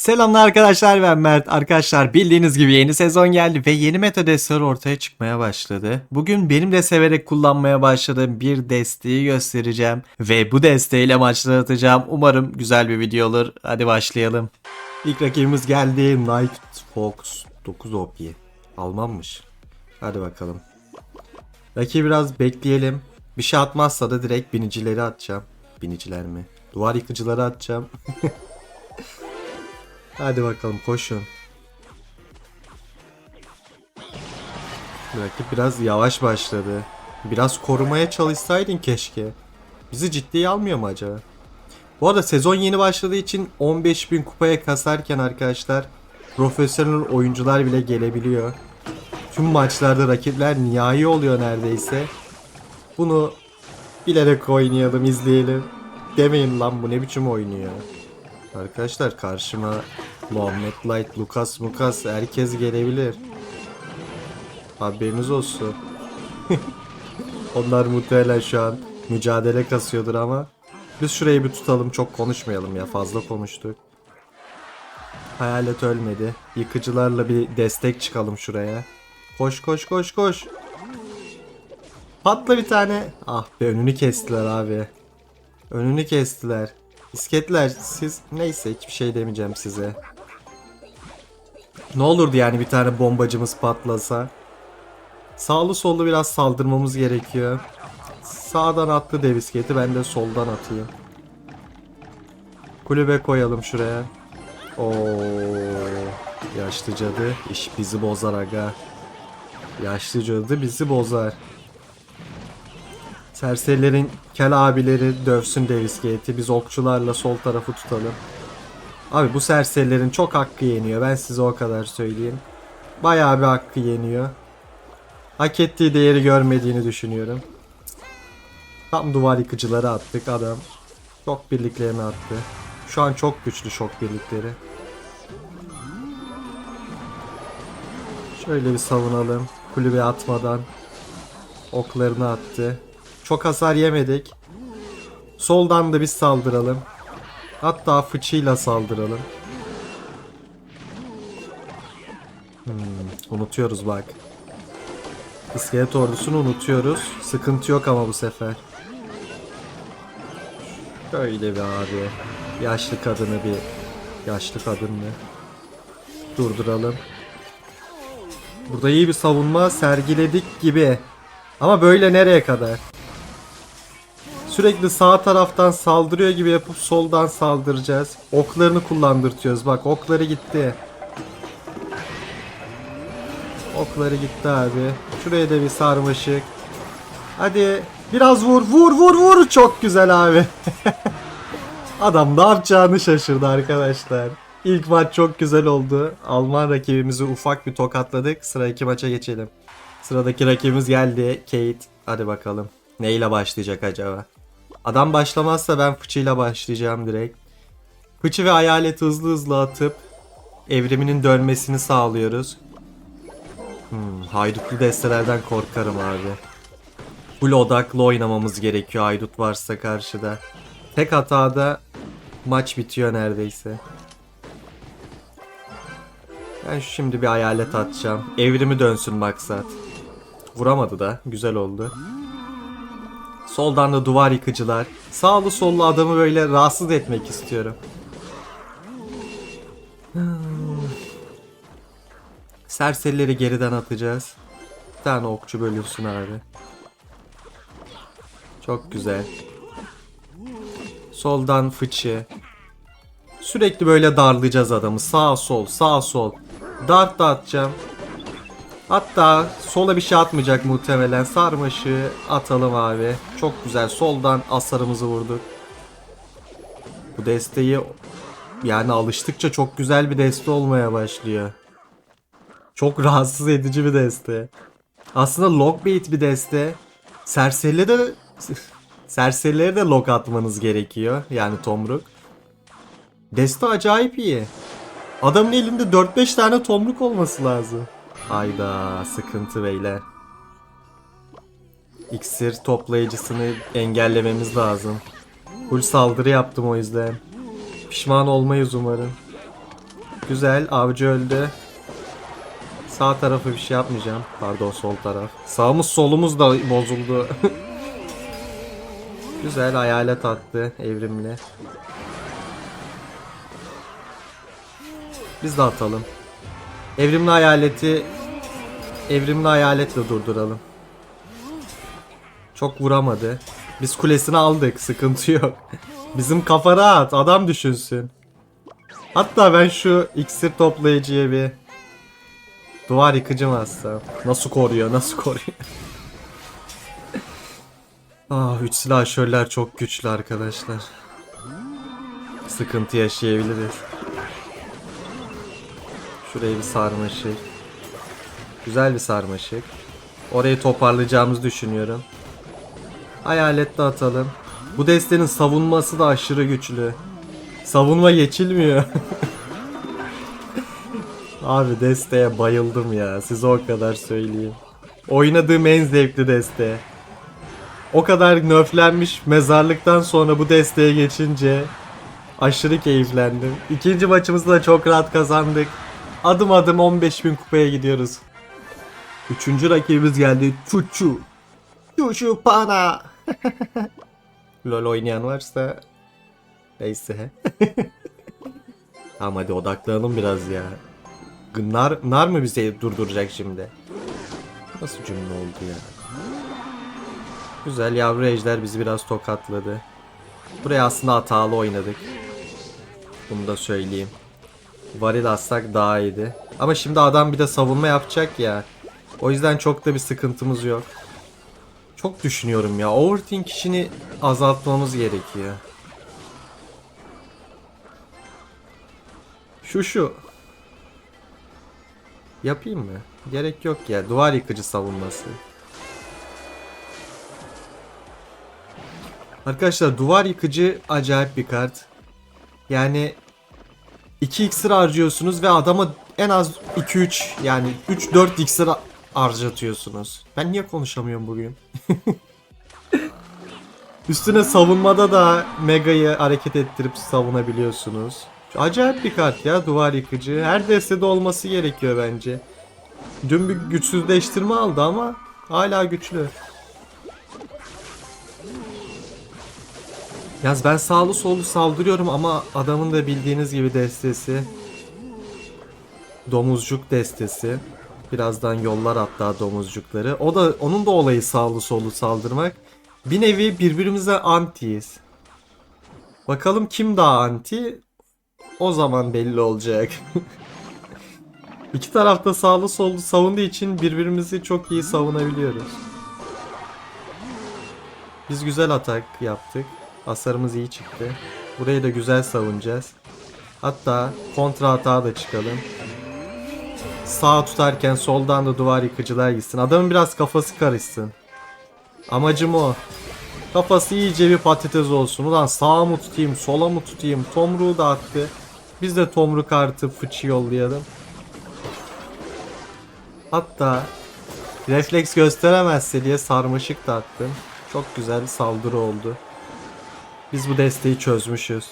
Selamlar arkadaşlar ben Mert. Arkadaşlar bildiğiniz gibi yeni sezon geldi ve yeni meta desteği ortaya çıkmaya başladı. Bugün benim de severek kullanmaya başladığım bir desteği göstereceğim. Ve bu desteğiyle maçlar atacağım. Umarım güzel bir video olur. Hadi başlayalım. İlk rakibimiz geldi. Night Fox 9 OP. Almanmış. Hadi bakalım. Rakibi biraz bekleyelim. Bir şey atmazsa da direkt binicileri atacağım. Biniciler mi? Duvar yıkıcıları atacağım. Hadi bakalım koşun. Rakip biraz yavaş başladı. Biraz korumaya çalışsaydın keşke. Bizi ciddiye almıyor mu acaba? Bu arada sezon yeni başladığı için 15.000 kupaya kasarken arkadaşlar profesyonel oyuncular bile gelebiliyor. Tüm maçlarda rakipler nihai oluyor neredeyse. Bunu bilerek oynayalım izleyelim. Demeyin lan bu ne biçim oynuyor. Arkadaşlar karşıma Muhammed Light, Lucas Mukas herkes gelebilir. Haberiniz olsun. Onlar muhtemelen şu an mücadele kasıyordur ama biz şurayı bir tutalım çok konuşmayalım ya fazla konuştuk. Hayalet ölmedi. Yıkıcılarla bir destek çıkalım şuraya. Koş koş koş koş. Patla bir tane. Ah be önünü kestiler abi. Önünü kestiler. İsketler siz neyse hiçbir şey demeyeceğim size. Ne olurdu yani bir tane bombacımız patlasa. Sağlı sollu biraz saldırmamız gerekiyor. Sağdan attı dev isketi ben de soldan atayım. Kulübe koyalım şuraya. Oo, yaşlı cadı iş bizi bozar aga. Yaşlı cadı bizi bozar. Serserilerin kel abileri dövsün Davis Gate'i. Biz okçularla sol tarafı tutalım. Abi bu serserilerin çok hakkı yeniyor. Ben size o kadar söyleyeyim. Bayağı bir hakkı yeniyor. Hak ettiği değeri görmediğini düşünüyorum. Tam duvar yıkıcıları attık adam. Şok birliklerini attı. Şu an çok güçlü şok birlikleri. Şöyle bir savunalım. Kulübe atmadan. Oklarını attı. Çok hasar yemedik. Soldan da biz saldıralım. Hatta fıçıyla saldıralım. Hmm, unutuyoruz bak. İskelet ordusunu unutuyoruz. Sıkıntı yok ama bu sefer. Böyle bir abi. Yaşlı kadını bir... Yaşlı kadın mı? Durduralım. Burada iyi bir savunma sergiledik gibi. Ama böyle nereye kadar? Sürekli sağ taraftan saldırıyor gibi yapıp soldan saldıracağız. Oklarını kullandırtıyoruz. Bak okları gitti. Okları gitti abi. Şuraya da bir sarmaşık. Hadi biraz vur vur vur vur. Çok güzel abi. Adam ne yapacağını şaşırdı arkadaşlar. İlk maç çok güzel oldu. Alman rakibimizi ufak bir tokatladık. Sıradaki maça geçelim. Sıradaki rakibimiz geldi. Kate. Hadi bakalım. Neyle başlayacak acaba? Adam başlamazsa ben fıçıyla başlayacağım direkt. Fıçı ve hayalet hızlı hızlı atıp evriminin dönmesini sağlıyoruz. Hmm, haydutlu destelerden korkarım abi. Full odaklı oynamamız gerekiyor haydut varsa karşıda. Tek hatada maç bitiyor neredeyse. Ben şimdi bir hayalet atacağım. Evrimi dönsün maksat. Vuramadı da. Güzel oldu. Soldan da duvar yıkıcılar. Sağlı sollu adamı böyle rahatsız etmek istiyorum. Serserileri geriden atacağız. Bir tane okçu bölünsün abi. Çok güzel. Soldan fıçı. Sürekli böyle darlayacağız adamı. Sağ sol sağ sol. Dart da atacağım. Hatta sola bir şey atmayacak muhtemelen. Sarmaşı atalım abi. Çok güzel. Soldan asarımızı vurduk. Bu desteği yani alıştıkça çok güzel bir deste olmaya başlıyor. Çok rahatsız edici bir deste. Aslında lockbait bir deste. Serserile de serserilere de lock atmanız gerekiyor. Yani tomruk. Deste acayip iyi. Adamın elinde 4-5 tane tomruk olması lazım. Hayda sıkıntı beyler. İksir toplayıcısını engellememiz lazım. Full saldırı yaptım o yüzden. Pişman olmayız umarım. Güzel. Avcı öldü. Sağ tarafı bir şey yapmayacağım. Pardon sol taraf. Sağımız solumuz da bozuldu. Güzel hayalet attı evrimli. Biz de atalım. Evrimli hayaleti evrimli hayaletle durduralım. Çok vuramadı. Biz kulesini aldık. Sıkıntı yok. Bizim kafa rahat. Adam düşünsün. Hatta ben şu iksir toplayıcıya bir duvar yıkıcı mı? Nasıl koruyor? Nasıl koruyor? ah, üç silahşörler çok güçlü arkadaşlar. Sıkıntı yaşayabiliriz. Şuraya bir sarmaşık. Güzel bir sarmaşık. Orayı toparlayacağımızı düşünüyorum. Hayalet de atalım. Bu destenin savunması da aşırı güçlü. Savunma geçilmiyor. Abi desteğe bayıldım ya. Size o kadar söyleyeyim. Oynadığım en zevkli deste. O kadar nöflenmiş mezarlıktan sonra bu desteğe geçince aşırı keyiflendim. İkinci maçımızda da çok rahat kazandık. Adım adım 15.000 kupaya gidiyoruz. Üçüncü rakibimiz geldi. Çuçu. Çuçu pana. LoL oynayan varsa neyse. tamam hadi odaklanalım biraz ya. Nar, nar mı bizi durduracak şimdi? Nasıl cümle oldu ya? Güzel yavru ejder bizi biraz tokatladı. Buraya aslında hatalı oynadık. Bunu da söyleyeyim. Varil atsak daha iyiydi. Ama şimdi adam bir de savunma yapacak ya. O yüzden çok da bir sıkıntımız yok. Çok düşünüyorum ya. Overthink işini azaltmamız gerekiyor. Şu şu. Yapayım mı? Gerek yok ya. Duvar yıkıcı savunması. Arkadaşlar duvar yıkıcı acayip bir kart. Yani 2 iksir harcıyorsunuz ve adama en az 2-3 yani 3-4 iksir harcatıyorsunuz. Ben niye konuşamıyorum bugün? Üstüne savunmada da Mega'yı hareket ettirip savunabiliyorsunuz. Acayip bir kart ya duvar yıkıcı. Her destede olması gerekiyor bence. Dün bir güçsüzleştirme aldı ama hala güçlü. Yalnız ben sağlı sollu saldırıyorum ama adamın da bildiğiniz gibi destesi. Domuzcuk destesi. Birazdan yollar hatta domuzcukları. O da onun da olayı sağlı sollu saldırmak. Bir nevi birbirimize antiyiz. Bakalım kim daha anti? O zaman belli olacak. İki tarafta sağlı sollu savunduğu için birbirimizi çok iyi savunabiliyoruz. Biz güzel atak yaptık. Hasarımız iyi çıktı. Burayı da güzel savunacağız. Hatta kontra hata da çıkalım. Sağ tutarken soldan da duvar yıkıcılar gitsin. Adamın biraz kafası karışsın. Amacım o. Kafası iyice bir patates olsun. Ulan sağa mı tutayım, sola mı tutayım? Tomruğu da attı. Biz de tomruk artı fıçı yollayalım. Hatta refleks gösteremezse diye sarmaşık da attım. Çok güzel bir saldırı oldu. Biz bu desteği çözmüşüz.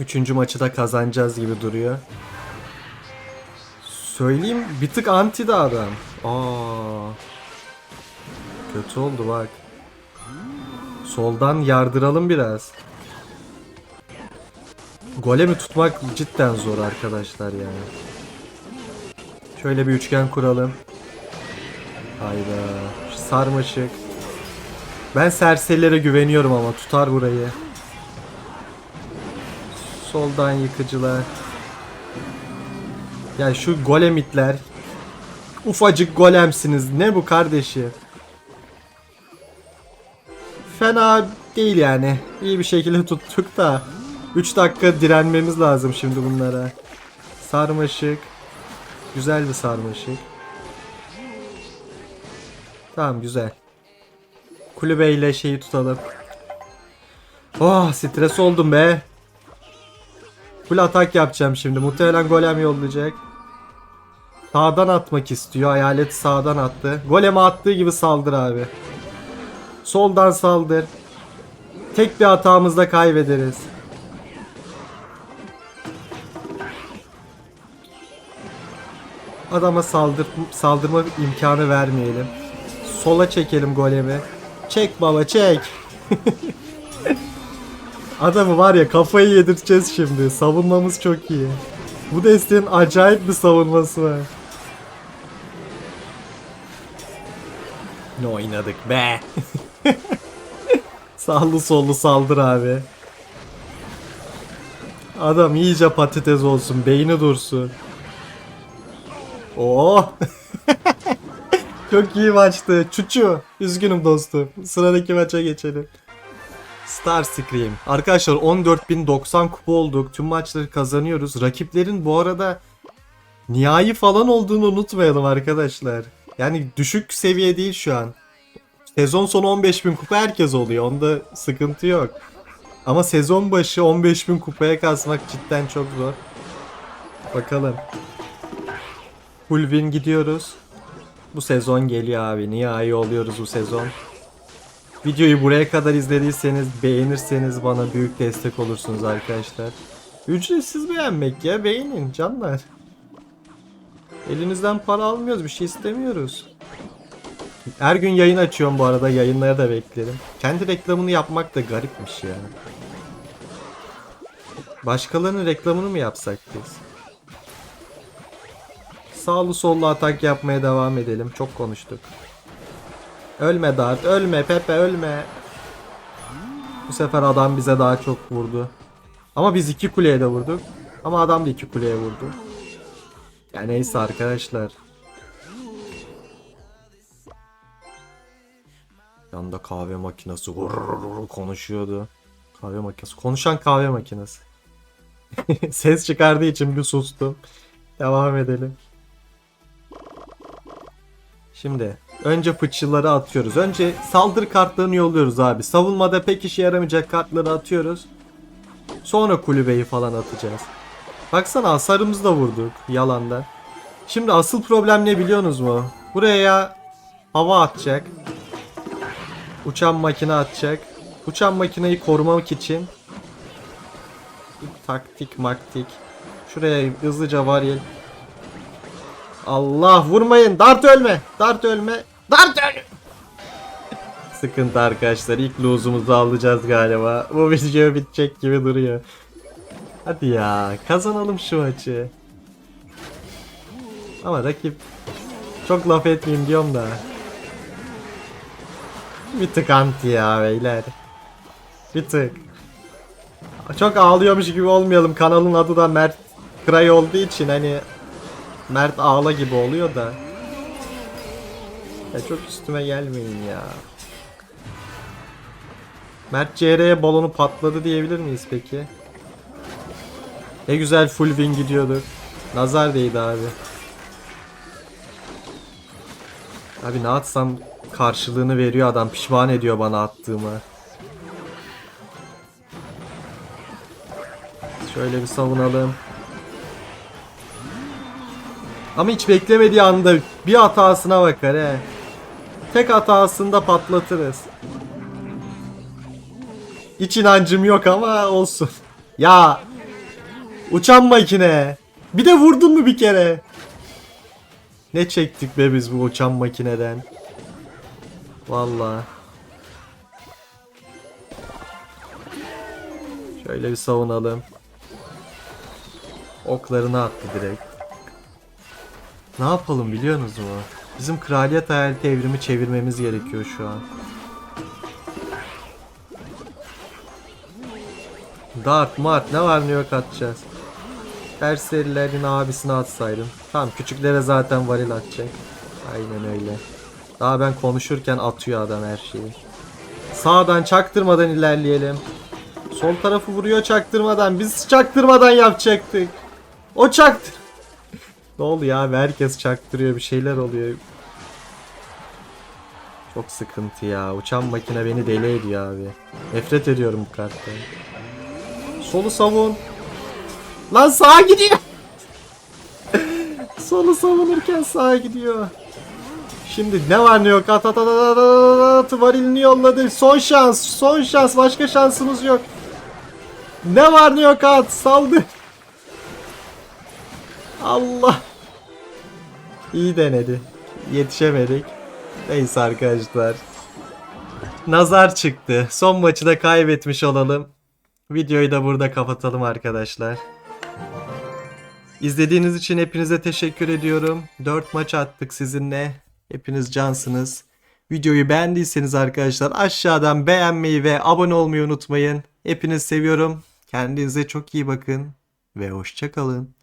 Üçüncü maçı da kazanacağız gibi duruyor. Söyleyeyim bir tık anti de adam. Aa. Kötü oldu bak. Soldan yardıralım biraz. Golemi tutmak cidden zor arkadaşlar yani. Şöyle bir üçgen kuralım. Hayda. Sarmaşık. Ben serserilere güveniyorum ama tutar burayı. Soldan yıkıcılar. Ya şu golemitler. Ufacık golemsiniz. Ne bu kardeşi? Fena değil yani. İyi bir şekilde tuttuk da. 3 dakika direnmemiz lazım şimdi bunlara. Sarmaşık. Güzel bir sarmaşık. Tamam güzel. Kulübeyle şeyi tutalım. Oh stres oldum be. Full atak yapacağım şimdi. Muhtemelen golem yollayacak. Sağdan atmak istiyor. Hayalet sağdan attı. Goleme attığı gibi saldır abi. Soldan saldır. Tek bir hatamızda kaybederiz. Adama saldır, saldırma imkanı vermeyelim. Sola çekelim golemi. Çek baba çek. Adamı var ya kafayı yedireceğiz şimdi. Savunmamız çok iyi. Bu desteğin acayip bir savunması var. Ne oynadık be. Sağlı sollu saldır abi. Adam iyice patates olsun, beyni dursun. Oo. Çok iyi maçtı. Çuçu. Üzgünüm dostum. Sıradaki maça geçelim. Star Scream. Arkadaşlar 14.090 kupa olduk. Tüm maçları kazanıyoruz. Rakiplerin bu arada nihai falan olduğunu unutmayalım arkadaşlar. Yani düşük seviye değil şu an. Sezon sonu 15.000 kupa herkes oluyor. Onda sıkıntı yok. Ama sezon başı 15.000 kupaya kasmak cidden çok zor. Bakalım. Full win gidiyoruz. Bu sezon geliyor abi. Nihai oluyoruz bu sezon. Videoyu buraya kadar izlediyseniz beğenirseniz bana büyük destek olursunuz arkadaşlar. Ücretsiz beğenmek ya beğenin canlar. Elinizden para almıyoruz bir şey istemiyoruz. Her gün yayın açıyorum bu arada yayınları da beklerim. Kendi reklamını yapmak da garipmiş ya. Başkalarının reklamını mı yapsak biz? Sağlı sollu atak yapmaya devam edelim. Çok konuştuk. Ölme Dart, ölme Pepe, ölme. Bu sefer adam bize daha çok vurdu. Ama biz iki kuleye de vurduk. Ama adam da iki kuleye vurdu. Ya neyse arkadaşlar. Yanda kahve makinesi konuşuyordu. Kahve makinesi. Konuşan kahve makinesi. Ses çıkardığı için bir sustum. Devam edelim. Şimdi önce fıçıları atıyoruz. Önce saldırı kartlarını yolluyoruz abi. Savunmada pek işe yaramayacak kartları atıyoruz. Sonra kulübeyi falan atacağız. Baksana hasarımızı da vurduk yalandan. Şimdi asıl problem ne biliyorsunuz mu? Buraya hava atacak. Uçan makine atacak. Uçan makineyi korumak için taktik maktik. Şuraya hızlıca varil. Allah vurmayın. Dart ölme. Dart ölme. Dart ölme. Sıkıntı arkadaşlar. İlk losumuzu alacağız galiba. Bu video bitecek gibi duruyor. Hadi ya. Kazanalım şu maçı. Ama rakip çok laf etmeyeyim diyorum da. Bir tık anti ya beyler. Bir tık. Çok ağlıyormuş gibi olmayalım. Kanalın adı da Mert Kray olduğu için hani Mert ağla gibi oluyor da. Ya çok üstüme gelmeyin ya. Mert CR'ye balonu patladı diyebilir miyiz peki? Ne güzel full win gidiyorduk. Nazar değdi abi. Abi ne atsam karşılığını veriyor adam. Pişman ediyor bana attığımı. Şöyle bir savunalım. Ama hiç beklemediği anda bir hatasına bakar he. Tek hatasında patlatırız. Hiç inancım yok ama olsun. Ya uçan makine. Bir de vurdun mu bir kere? Ne çektik be biz bu uçan makineden. Vallahi. Şöyle bir savunalım. Oklarını attı direkt. Ne yapalım biliyorsunuz mu? Bizim kraliyet hayaleti evrimi çevirmemiz gerekiyor şu an. Dart mart ne var ne yok atacağız. Terserilerin abisini atsaydım. Tamam küçüklere zaten varil atacak. Aynen öyle. Daha ben konuşurken atıyor adam her şeyi. Sağdan çaktırmadan ilerleyelim. Sol tarafı vuruyor çaktırmadan. Biz çaktırmadan yapacaktık. O çaktır. Ne oluyor abi? Herkes çaktırıyor. Bir şeyler oluyor. Çok sıkıntı ya. Uçan makine beni deli ediyor abi. Nefret ediyorum bu karttan. Solu savun. Lan sağa gidiyor. Solu savunurken sağa gidiyor. Şimdi ne var ne yok at at yolladı. Son şans son şans başka şansımız yok. Ne var ne yok at saldı. Allah. İyi denedi. Yetişemedik. Neyse arkadaşlar. Nazar çıktı. Son maçı da kaybetmiş olalım. Videoyu da burada kapatalım arkadaşlar. İzlediğiniz için hepinize teşekkür ediyorum. 4 maç attık sizinle. Hepiniz cansınız. Videoyu beğendiyseniz arkadaşlar aşağıdan beğenmeyi ve abone olmayı unutmayın. Hepinizi seviyorum. Kendinize çok iyi bakın ve hoşça kalın.